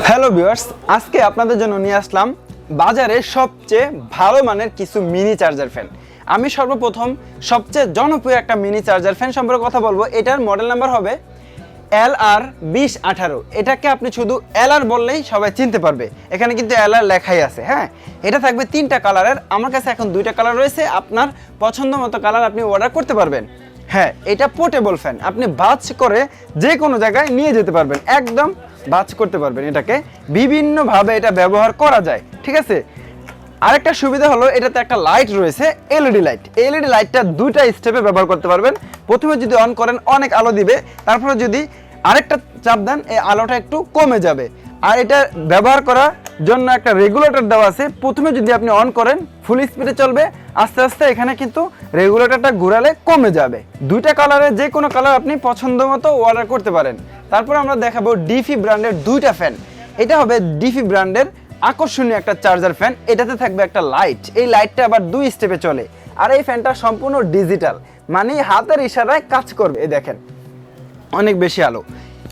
Hello viewers আজকে আপনাদের জন্য নিয়ে আসলাম বাজারে সবচেয়ে ভালো মানের কিছু মিনি চার্জার ফ্যান আমি সর্বপ্রথম সবচেয়ে জনপ্রিয় একটা মিনি চার্জার ফ্যান সম্পর্কে কথা বলব। এটার মডেল নাম্বার হবে এল আর বিশ আঠারো। এটাকে আপনি শুধু এল আর বললেই সবাই চিনতে পারবে। এখানে কিন্তু এল আর লেখাই আছে হ্যাঁ? এটা থাকবে তিনটা কালারের আমার কাছে এখন দুইটা কালার রয়েছে। আপনার পছন্দ মতো কালার আপনি অর্ডার করতে পারবেন। হ্যাঁ এটা পোর্টেবল ফ্যান আপনি বাজ করে যে কোনো জায়গায় নিয়ে যেতে পারবেন। একদম বাজ করতে পারবেন এটাকে। বিভিন্নভাবে এটা ব্যবহার করা যায়, ঠিক আছে? আরেকটা সুবিধা হলো এটাতে একটা লাইট রয়েছে এলইডি লাইট এলইডি লাইটটা দুইটা স্টেপে ব্যবহার করতে পারবেন। প্রথমে যদি অন করেন, অনেক আলো দিবে। তারপরে যদি আরেকটা চাপ দেন, এই আলোটা একটু কমে যাবে। আর এটা ব্যবহার করার জন্য একটা রেগুলেটর দেওয়া আছে। প্রথমে যদি আপনি অন করেন ফুল স্পিডে চলবে। আস্তে আস্তে এখানে কিন্তু রেগুলেটরটা ঘুরালে কমে যাবে। দুইটা কালারে যে কোনো কালার আপনি পছন্দ মতো অর্ডার করতে পারেন। তারপর আমরা দেখাবো ডিফি ব্র্যান্ডের দুইটা ফ্যান। এটা হবে ডিফি ব্র্যান্ডের আকর্ষণীয় একটা চার্জার ফ্যান। এটাতে থাকবে একটা লাইট। এই লাইটটা আবার দুই স্টেপে চলে। আর এই ফ্যানটা সম্পূর্ণ ডিজিটাল। মানে হাতের ইশারায় কাজ করবে। এই দেখেন, অনেক বেশি আলো।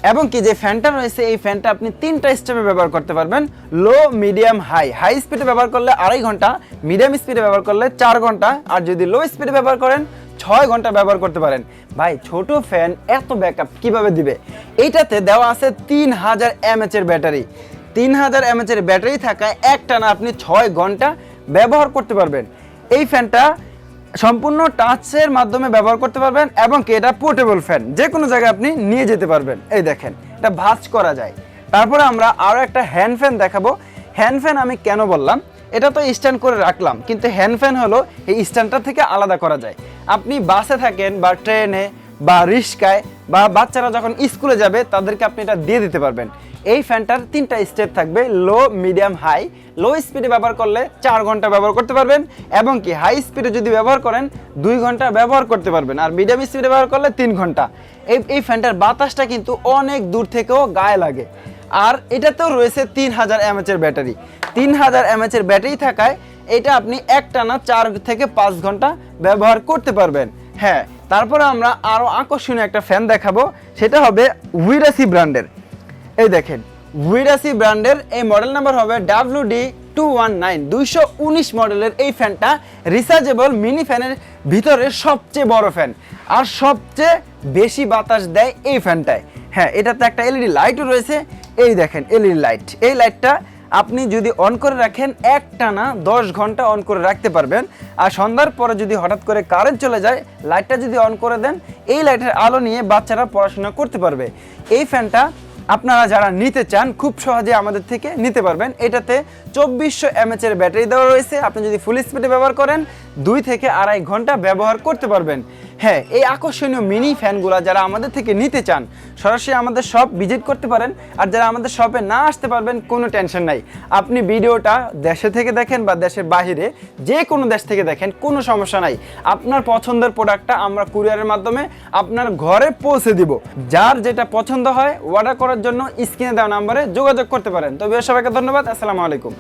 এবং কি যে ফ্যানটা রয়েছে, এই ফ্যানটা আপনি তিনটা স্টেপে ব্যবহার করতে পারবেন। লো, মিডিয়াম, হাই। হাই স্পিডে ব্যবহার করলে আড়াই ঘণ্টা, মিডিয়াম স্পিডে ব্যবহার করলে চার ঘণ্টা। আর যদি লো স্পিডে ব্যবহার করেন ছয় ঘণ্টা ব্যবহার করতে পারেন। ভাই, ছোট ফ্যান এত ব্যাকআপ কীভাবে দিবে? এইটাতে দেওয়া আছে তিন হাজার এমএচ এর ব্যাটারি। তিন হাজার এমএচ এর ব্যাটারি থাকায় একটানা আপনি ছয় ঘণ্টা ব্যবহার করতে পারবেন। এই ফ্যানটা সম্পূর্ণ টাচের মাধ্যমে ব্যবহার করতে পারবেন এবং কি এটা পোর্টেবল ফ্যান যে কোনো জায়গায় আপনি নিয়ে যেতে পারবেন। এই দেখেন, এটা ভাঁজ করা যায়। তারপরে আমরা আরও একটা হ্যান্ড ফ্যান দেখাবো। হ্যান্ড ফ্যান আমি কেন বললাম? এটা তো স্ট্যান্ড করে রাখলাম, কিন্তু হ্যান্ড ফ্যান হলো এই স্ট্যান্ডটা থেকে আলাদা করা যায়। আপনি বাসে থাকেন বা ট্রেনে বা রিস্কায় বা বাচ্চারা যখন স্কুলে যাবে, তাদেরকে আপনি এটা দিয়ে দিতে পারবেন। এই ফ্যানটার তিনটা স্টেপ থাকবে, লো, মিডিয়াম, হাই। লো স্পিডে ব্যবহার করলে চার ঘণ্টা ব্যবহার করতে পারবেন এবং কি হাই স্পিডে যদি ব্যবহার করেন, দুই ঘণ্টা ব্যবহার করতে পারবেন আর মিডিয়াম স্পিডে ব্যবহার করলে তিন ঘণ্টা। এই এই ফ্যানটার বাতাসটা কিন্তু অনেক দূর থেকেও গায়ে লাগে। আর এটাতেও রয়েছে তিন হাজার এমএচ এর ব্যাটারি। তিন হাজার এমএচ এর ব্যাটারি থাকায় এটা আপনি একটানা চার থেকে পাঁচ ঘণ্টা ব্যবহার করতে পারবেন। হ্যাঁ তারপরে আমরা আরও আকর্ষণীয় একটা ফ্যান দেখাবো, সেটা হবে উইরাসি ব্র্যান্ডের এই দেখেন উইরাসি ব্র্যান্ডের এই মডেল নাম্বার হবে W D two one nine দুইশো উনিশ মডেলের এই ফ্যানটা রিচার্জেবল মিনি ফ্যানের ভিতরে সবচেয়ে বড় ফ্যান আর সবচেয়ে বেশি বাতাস দেয় এই ফ্যানটায় হ্যাঁ এটাতে একটা এলইডি লাইটও রয়েছে। এই দেখেন এলইডি লাইট এই লাইটটা আপনি যদি অন করে রাখেন, একটানা দশ ঘণ্টা অন করে রাখতে পারবেন। আর সন্ধ্যার পরে যদি হঠাৎ করে কারেন্ট চলে যায় লাইটটা যদি অন করে দেন, এই লাইটের আলো নিয়ে বাচ্চারা পড়াশোনা করতে পারবে। এই ফ্যানটা আপনারা যারা নিতে চান, খুব সহজে আমাদের থেকে নিতে পারবেন। এটাতে চব্বিশশো এমএচ এর ব্যাটারি দেওয়া রয়েছে। আপনি যদি ফুল স্পিডে ব্যবহার করেন, দুই থেকে আড়াই ঘণ্টা ব্যবহার করতে পারবেন। হ্যাঁ এই আকর্ষণীয় মিনি ফ্যানগুলো যারা আমাদের থেকে নিতে চান, সরাসরি আমাদের শপ ভিজিট করতে পারেন। আর যারা আমাদের শপে না আসতে পারবেন, কোনো টেনশন নাই। আপনি ভিডিওটা দেশে থেকে দেখেন বা দেশের বাইরে যে কোনো দেশ থেকে দেখেন, কোনো সমস্যা নাই। আপনার পছন্দের প্রোডাক্টটা আমরা কুরিয়ারের মাধ্যমে আপনার ঘরে পৌঁছে দিব। যার যেটা পছন্দ হয় অর্ডার করার জন্য স্ক্রিনে দেওয়া নাম্বারে যোগাযোগ করতে পারেন। তবে সবাইকে ধন্যবাদ। আসসালামু আলাইকুম।